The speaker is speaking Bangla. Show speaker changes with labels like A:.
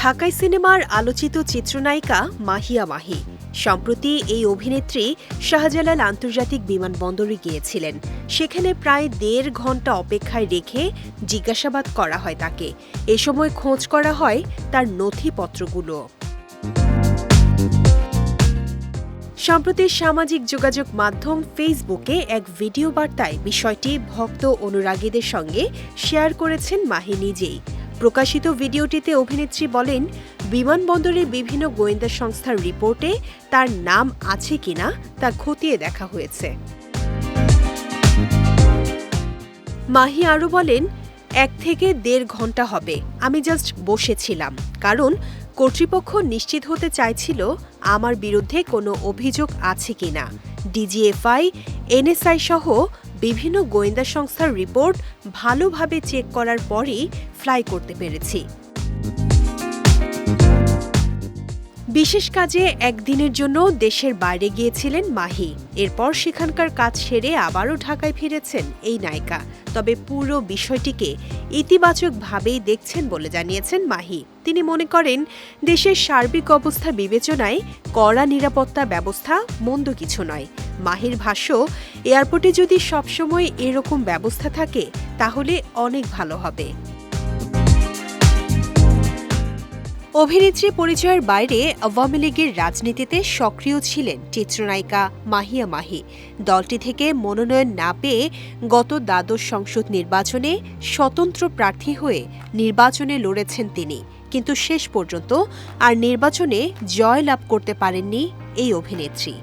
A: ঢাকাই সিনেমার আলোচিত চিত্রনায়িকা মাহিয়া মাহি। সম্প্রতি এই অভিনেত্রী শাহজালাল আন্তর্জাতিক বিমানবন্দরে গিয়েছিলেন। সেখানে প্রায় দেড় ঘণ্টা অপেক্ষায় রেখে জিজ্ঞাসাবাদ করা হয় তাকে। এ সময় খোঁজ করা হয় তার নথিপত্রগুলো। সম্প্রতি সামাজিক যোগাযোগ মাধ্যম ফেসবুকে এক ভিডিও বার্তায় বিষয়টি ভক্ত অনুরাগীদের সঙ্গে শেয়ার করেছেন মাহি নিজেই। প্রকাশিত ভিডিওটিতে অভিনেত্রী বলেন বিমানবন্দরে বিভিন্ন গোয়েন্দা সংস্থার রিপোর্টে তার নাম আছে কিনা তা খতিয়ে দেখা হয়েছে। মাহি আরও বলেন, এক থেকে দেড় ঘণ্টা হবে, আমি জাস্ট বসেছিলাম। কারণ কর্তৃপক্ষ নিশ্চিত হতে চাইছিল আমার বিরুদ্ধে কোনো অভিযোগ আছে কিনা। ডিজিএফআই, এনএসআই সহ বিভিন্ন গোয়েন্দা সংস্থার রিপোর্ট ভালোভাবে চেক করার পরই ফ্লাই করতে পেরেছি। বিশেষ কাজে একদিনের জন্য দেশের বাইরে গিয়েছিলেন মাহি। এরপর সেখানকার কাজ সেরে আবারও ঢাকায় ফিরেছেন এই নায়িকা। তবে পুরো বিষয়টিকে ইতিবাচকভাবেই দেখছেন বলে জানিয়েছেন মাহি। তিনি মনে করেন, দেশের সার্বিক অবস্থা বিবেচনায় কড়া নিরাপত্তা ব্যবস্থা মন্দ কিছু নয়। মাহির ভাষ্য, এয়ারপোর্টে যদি সবসময় এরকম ব্যবস্থা থাকে, তাহলে অনেক ভালো হবে। অভিনেত্রী পরিচয়ের বাইরে আওয়ামী লীগের রাজনীতিতে সক্রিয় ছিলেন চিত্রনায়িকা মাহিয়া মাহি। দলটি থেকে মনোনয়ন না পেয়ে গত দ্বাদশ সংসদ নির্বাচনে স্বতন্ত্র প্রার্থী হয়ে নির্বাচনে লড়েছেন তিনি। কিন্তু শেষ পর্যন্ত আর নির্বাচনে জয় লাভ করতে পারেননি এই অভিনেত্রী।